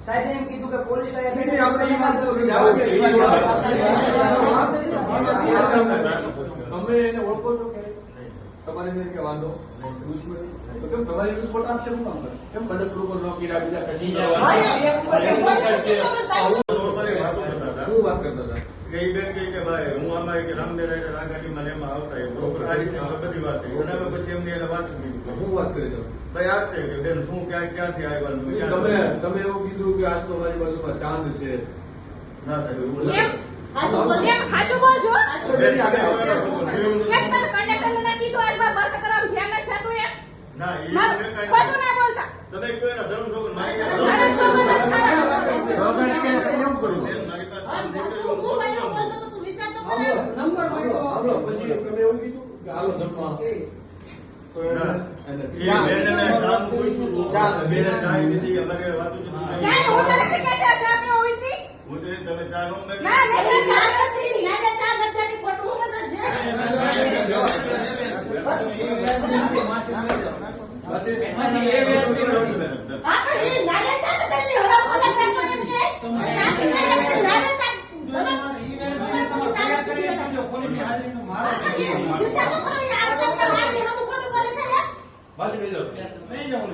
સાહેબ એમ કીધું કે પોલીસ. તમે એને ઓળખો છો કે? તમારે કે વાંધો? દુશ્મની તો કેમ તમારી ખોટા આક્ષેપ કામ કરે કેમ કંડક્ટર ઉપર ન બીજા કશી નોર્મલી વાતો કરતા હતા શું વાત કરતા હતા? કે બેન કહે કે ભાઈ હું આમાં કે રામદેરા એટલે આ એમાં આવતા એ બરોબર. આ રીતે બધી વાત થઈ. અને પછી એમને એને વાંચું કીધું શું વાત કરી તમે ભાઈ આ થઈ કે બેન શું ક્યાં ક્યાંથી આવ્યા તમે તમે એવું કીધું કે આજ તો મારી બાજુમાં ચાંદ છે. ના સાહેબ ના એ નથી. હાચું બોલ એમ? હાચું નંબર મળ્યો પછી તમે એવું કીધું કે હાલો જમવા તો છે યાર પાછી લઈ જાઓ